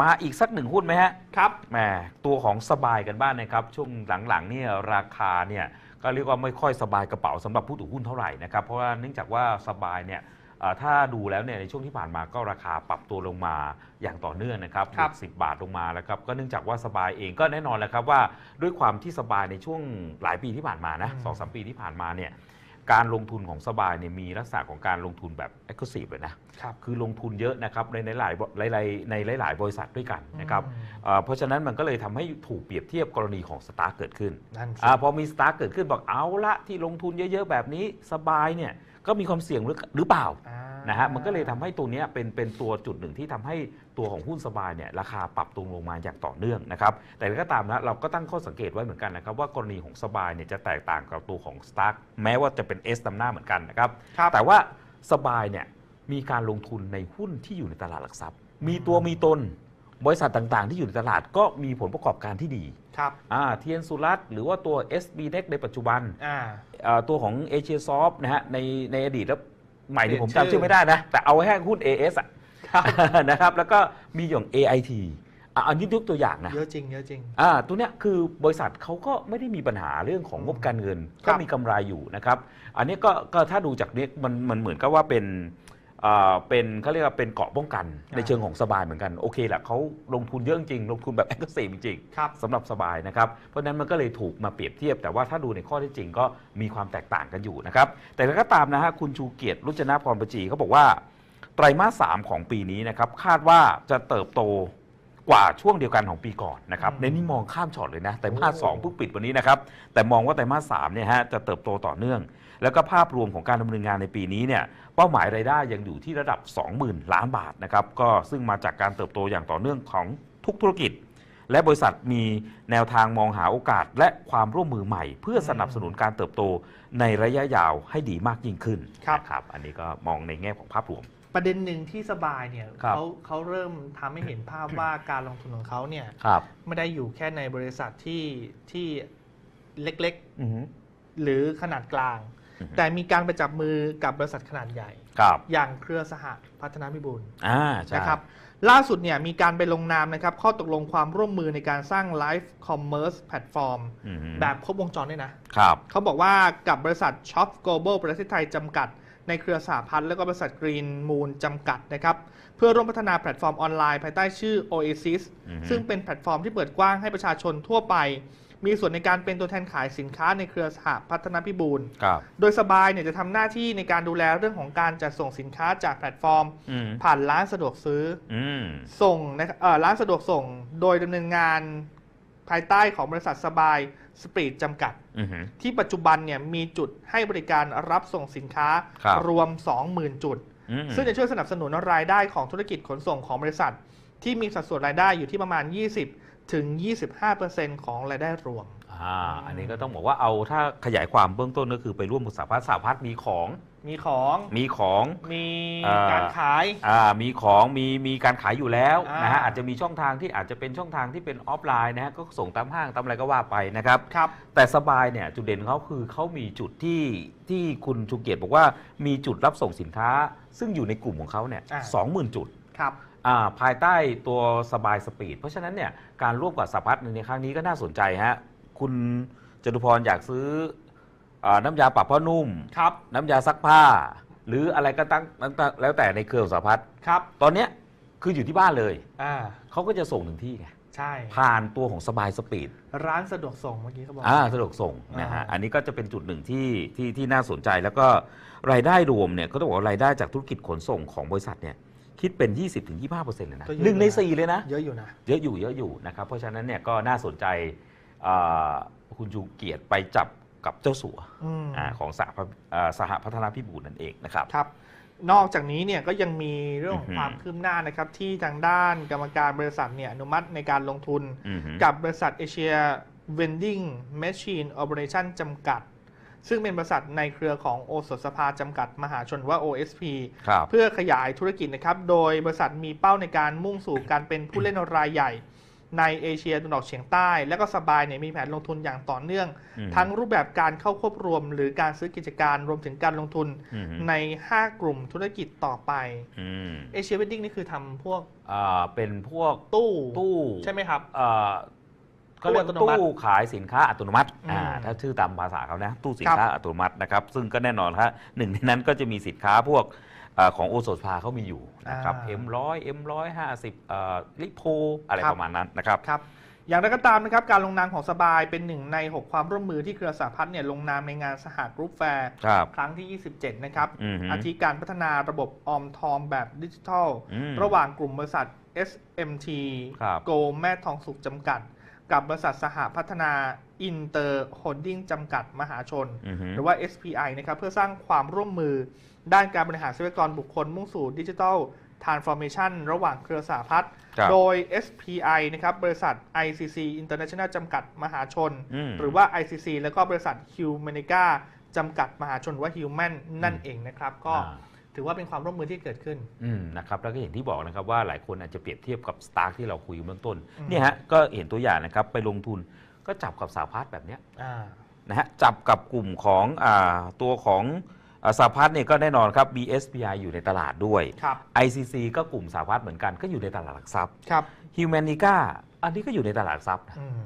มาอีกสักหนึ่งหุ้นไหมฮะครับแหมตัวของสบายกันบ้างนะครับ ช่วงหลังๆเนี่ยราคาเนี่ยก็เรียกว่าไม่ค่อยสบายกระเป๋าสำหรับผู้ถือหุ้นเท่าไหร่นะครับเพราะว่าเนื่องจากว่าสบายเนี่ยเอ่อถ้าดูแล้วเนี่ยในช่วงที่ผ่านมาก็ราคาปรับตัวลงมาอย่างต่อเนื่องนะครับครับสิบาทลงมาแล้วครับก็เนื่องจากว่าสบายเองก็แน่นอนแหล้วครับว่าด้วยความที่สบายในช่วงหลายปีที่ผ่านมานะอืมสองสามปีที่ผ่านมาเนี่ย การลงทุนของสบายเนี่ยมีลักษณะของการลงทุนแบบ e x c l u s i v e เลยนะครับคือลงทุนเยอะนะครับในหลายๆหลายๆในหลาย ๆ บริษัทด้วยกันนะครับอืมเอ่อเพราะฉะนั้นมันก็เลยทำให้ถูกเปรียบเทียบกรณีของสตาร์เกิดขึ้นนั่นสิอาพอมีสตาร์เกิดขึ้นบอกเอาละที่ลงทุนเยอะ ๆ แบบนี้สบายเนี่ยก็มีความเสี่ยงหรือหรือเปล่าอ่า นะฮะมันก็เลยทำให้ตัวเนี้ยเป็นเป็นตัวจุดหนึ่งที่ทำให้ตัวของหุ้นสบายเนี่ยราคาปรับตัวลงมาอย่างต่อเนื่องนะครับแต่ก็ตามนะเราก็ตั้งข้อสังเกตไว้เหมือนกันนะครับว่ากรณีของสบายเนี่ยจะแตกต่างกับตัวของสตาร์แม้ว่าจะเป็น S นำหน้าเหมือนกันนะครับครับแต่ว่าสบายเนี่ยมีการลงทุนในหุ้นที่อยู่ในตลาดหลักทรัพย์ มีตัวมีตนบริษัทต่างๆ ที่อยู่ในตลาดก็มีผลประกอบการที่ดี ครับอ่าเทียนสุรัตน์หรือว่าตัว SB n e x ในปัจจุบันอ่าอ่าตัวของเอเชียซอฟนะฮะในในอดีตแล้ว ใหม่ที่ผมเปลี่ยนชื่อจำชื่อไม่ได้นะ แต่เอาไว้ให้หุ้น AS อะครับนะครับ แล้วก็มีอย่าง AIT อะอันนี้ยกตัวอย่างนะเยอะจริงเยอะจริงอ่าตัวเนี้ยคือบริษัทเขาก็ไม่ได้มีปัญหาเรื่องของงบการเงินครัก็บมีกำไรอยู่นะครับ อันนี้ก็ก็ถ้าดูจากเนี้ยมันมันเหมือนกับว่าเป็นอ่า เป็นเขาเรียกว่าเป็นเกราะป้องกันในเชิงของสบายเหมือนกันโอเคแหละเขาลงทุนเยอะจริงลงทุนแบบแอคทีฟจริงครับสำหรับสบายนะครับเพราะฉะนั้นมันก็เลยถูกมาเปรียบเทียบ แต่ว่าถ้าดูในข้อที่จริงก็มีความแตกต่างกันอยู่นะครับแต่แล้วก็ตามนะฮะคุณชูเกียรติรุจนะพรประจีเขาบอกว่าไตรมาสสามของปีนี้นะครับคาดว่าจะเติบโต กว่าช่วงเดียวกันของปีก่อนนะครับอืมในนี้มองข้ามช็อตเลยนะไตรมาสโอ้สองเพิ่งปิดวันนี้นะครับแต่มองว่าไตรมาสสามเนี่ยฮะจะเติบโตต่อเนื่อง แล้วก็ภาพรวมของการดำเนินงานในปีนี้เนี่ยเป้าหมายรายได้ยังอยู่ที่ระดับ 20,000 ล้านบาทนะครับก็ซึ่งมาจากการเติบโตอย่างต่อเนื่องของทุกธุรกิจ และบริษัทมีแนวทางมองหาโอกาส และความร่วมมือใหม่ เพื่อสนับสนุนการเติบโตในระยะยาวให้ดีมากยิ่งขึ้นครับนะครับอันนี้ก็มองในแง่ของภาพรวม ประเด็นหนึ่งที่สบายเนี่ยครับเขาเขาเริ่มทำให้เห็นภาพว่าการลงทุนของเขาเนี่ยครับไม่ได้อยู่แค่ในบริษัทที่ที่เล็กอือฮึๆ หรือขนาดกลาง อือฮึ แต่มีการไปจับมือกับบริษัทขนาดใหญ่ ครับอย่างเครือสหพัฒนาพิบูล อ่าใช่ นะครับล่าสุดเนี่ยมีการไปลงนามนะครับข้อตกลงความร่วมมือในการสร้าง Live Commerce Platform อือฮึ แบบครบวงจรด้วยนะ ครับ เขาบอกว่ากับบริษัท Shop Global ประเทศไทยจำกัด ในเครือสหพัฒน์แล้วก็บริษัท Green Moon จำกัดนะครับเพื่อร่วมพัฒนาแพลตฟอร์มออนไลน์ภายใต้ชื่อ Oasis อือฮึซึ่งเป็นแพลตฟอร์มที่เปิดกว้างให้ประชาชนทั่วไป มีส่วนในการเป็นตัวแทนขายสินค้าในเครือสหพัฒนพิบูลครับโดยสบายเนี่ยจะทำหน้าที่ในการดูแลเรื่องของการจัดส่งสินค้าจากแพลตฟอร์มอืมผ่านร้านสะดวกซื้ออืมส่งนะครับเอ่อร้านสะดวกส่ง โดยดำเนินงาน ภายใต้ของบริษัทสบายสปรีดจำกัดอือฮึที่ปัจจุบันเนี่ยมีจุดให้บริการรับส่งสินค้าครับรวม 20,000 จุดอืมซึ่งจะช่วยสนับสนุนรายได้ของธุรกิจขนส่งของบริษัท ที่มีสัดส่วนรายได้อยู่ที่ประมาณ 20 ถึง 25%ของรายได้รวม อ่า อันนี้ก็ต้องบอกว่าเอาถ้าขยายความเบื้องต้นก็คือไปร่วมกับสหพัฒน์สหพัฒน์มีของ มีของมีของมีเอ่อการขายอ่ามีของมีมีการขายอยู่แล้วอ่านนะฮะอาจจะมีช่องทางที่อาจจะเป็นช่องทางที่เป็นออฟไลน์นะฮะก็ส่งตามห้างตามอะไรก็ว่าไปนะครับครับแต่สบายเนี่ยจุดเด่นของเขาคือเขามีจุดที่ที่คุณชูเกียรติบอกว่ามีจุดรับส่งสินค้า ซึ่งอยู่ในกลุ่มของเขาเนี่ยอ่าสองหมื่นจุดครับอ่าภายใต้ตัวสบายสปีด เพราะฉะนั้นเนี่ยการร่วมกับสหพัฒน์ในครั้งนี้ก็น่าสนใจฮะคุณจตุพรอยากซื้ออา น้ำยาปรับผ้านุ่ม ครับ น้ำยาซักผ้า หรืออะไรก็ตั้งตั้งแล้วแต่ในเครือของสหพัฒน์ครับ ตอนเนี้ยคืออยู่ที่บ้านเลยอ่าเขาก็จะส่งถึงที่ไงใช่ ผ่านตัวของสบายสปีดร้านสะดวกส่งเมื่อกี้เขาบอกอ่าสะดวกส่งนะฮะอ่าอันนี้ก็จะเป็นจุดหนึ่งที่ที่ที่น่าสนใจแล้วก็รายได้รวมเนี่ยก็ต้องบอกว่ารายได้จากธุรกิจขนส่งของบริษัทเนี่ยคิดเป็น 20-25%เลยนะก็เยอะหนึ่งในอยู่นะสี่เลยนะ เยอะอยู่นะ เยอะอยู่เยอะอยู่นะครับ เพราะฉะนั้นเนี่ยก็น่าสนใจอ่าคุณชูเกียรติไปจับ กับเจ้าสัวอืม อาของสหพัฒน์อ่าสหพัฒนาพิบูลนั่นเองนะครับ ครับ นอกจากนี้เนี่ยก็ยังมีเรื่องของอือหือ ความคืบหน้านะครับ ที่ทางด้านกรรมการบริษัทเนี่ยอนุมัติในการลงทุน อือฮึ กับบริษัทเอเชีย Vending Machine Operation จำกัด ซึ่งเป็นบริษัทในเครือของโอสถสภาจำกัดมหาชนว่า OSP ครับ เพื่อขยายธุรกิจนะครับ โดยบริษัทมีเป้าในการมุ่งสู่การเป็นผู้เล่นรายใหญ่ ในเอเชียตะวันออกเฉียงใต้ และก็สบายเนี่ยมีแผนลงทุนอย่างต่อเนื่องอืมทั้งรูปแบบการเข้าควบรวม หรือการซื้อกิจการรวมถึงการลงทุนอืมใน 5 กลุ่มธุรกิจต่อไปอืมเอเชียเวดดิ้งนี่คือทำพวกอ่าเป็นพวกตู้ตู้ใช่ไหมครับเอ่อก็เรียกว่าตู้อัตโนมัติตู้ขายสินค้าอัตโนมัติอ่าอืมถ้าชื่อตามภาษาเขานะ ตู้สินครับค้าอัตโนมัตินะครับ ซึ่งก็แน่นอนครับหนึ่งในนั้นก็จะมีสินค้าพวกเอ่อของโอโซพาเขามีอยู่นะครับ อ่า M100 M150 เอ่อลิโพอะไรครับ ประมาณนั้นนะครับ ครับอย่างไรก็ตามนะครับการลงนามของสบายเป็นหนึ่งใน 6 ความร่วมมือที่เครือสหพัฒน์เนี่ยลงนามในงานสหกรุ๊ปแฟร์ครับ ครั้งที่ 27 นะครับอือฮึอาทิการพัฒนาระบบออมทองแบบดิจิทัล อืมระหว่างกลุ่มบริษัท SMT ครับโกแม่ทองสุขจำกัด กับบริษัทสหพัฒนา อินเตอร์โฮลดิ้งจำกัดมหาชนอือฮึหรือว่า SPI นะครับเพื่อสร้างความร่วมมือด้านการบริหารทรัพยากรบุคคลมุ่งสู่ดิจิทัลทรานส์ฟอร์เมชันระหว่างเครือสหพัฒน์ครับโดย SPI นะครับบริษัท ICC International จำกัดมหาชนอืมหรือว่า ICC แล้วก็บริษัท Humanica จำกัดมหาชนหรือว่า Human นั่นเองนะครับ ก็อ่าถือว่าเป็นความร่วมมือที่เกิดขึ้นอืมนะครับแล้วก็อย่างที่บอกนะครับว่าหลายคนอาจจะเปรียบเทียบกับสตาร์ที่เราคุยเบื้องต้นอืมเนี่ยฮะก็เห็นตัวอย่างนะครับไปลงทุน ก็จับกับสาพัฒน์แบบเนี้ยอ่า นะฮะจับกับกลุ่มของอาตัวของอ่าสาพัฒน์เนี่ยก็แน่นอนครับ BSPI อยู่ในตลาดด้วย ครับ ICC ก็กลุ่มสาพัฒน์เหมือนกันก็อยู่ในตลาดหลักทรัพย์ ครับ Humanica อันนี้ก็อยู่ในตลาดหลักทรัพย์นะอืม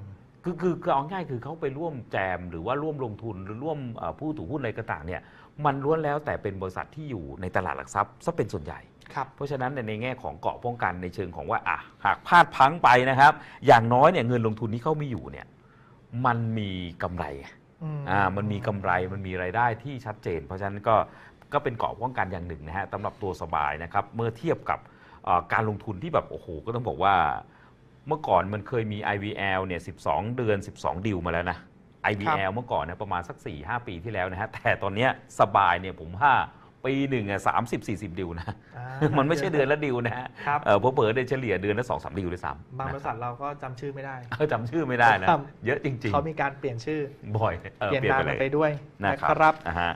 คือคือคือเอาง่ายคือเขาไปร่วมแจมหรือว่าร่วมลงทุนหรือร่วมเอ่อผู้ถือหุ้นอะไรก็ต่างเนี่ยมันล้วนแล้วแต่เป็นบริษัทที่อยู่ในตลาดหลักทรัพย์ซะเป็นส่วนใหญ่ ครับ เพราะฉะนั้นในในแง่ของเกราะป้องกันในเชิงของว่าอะหากพลาดพลั้งไปนะครับ อย่างน้อยเนี่ยเงินลงทุนที่เขามีอยู่เนี่ย มันมีกำไรอืมอ่ามันมีกำไรมันมีรายได้ที่ชัดเจน เพราะฉะนั้นก็ก็เป็นเกราะป้องกันอย่างหนึ่งนะฮะสำหรับตัวสบายนะครับเมื่อเทียบกับเอ่อการลงทุนที่แบบโอ้โหก็ต้องบอกว่า เมื่อก่อนมันเคยมี IVL เนี่ย 12 เดือน 12 ดิวมาแล้วนะ IVL เมื่อก่อนเนี่ยประมาณสัก 4-5 ปีที่แล้วนะฮะแต่ตอนเนี้ยสบายเนี่ยผมว่า ปีหนึ่งอะสามสิบสี่สิบดิวนะ อ่ามันไม่ใช่เดือนละดิวนะฮะครับเออเผลอๆเดือนเฉลี่ยเดือนละสองสามดิวด้วยซ้ำบางบริษัทเราก็จำชื่อไม่ได้ เออจำชื่อไม่ได้นะ ครับ เยอะจริงเขามีการเปลี่ยนชื่อ ๆ บ่อยออเปลี่ยนเปลี่ยนนามไปเลกันยไปด้วยนะนะครัครับอ่าฮะ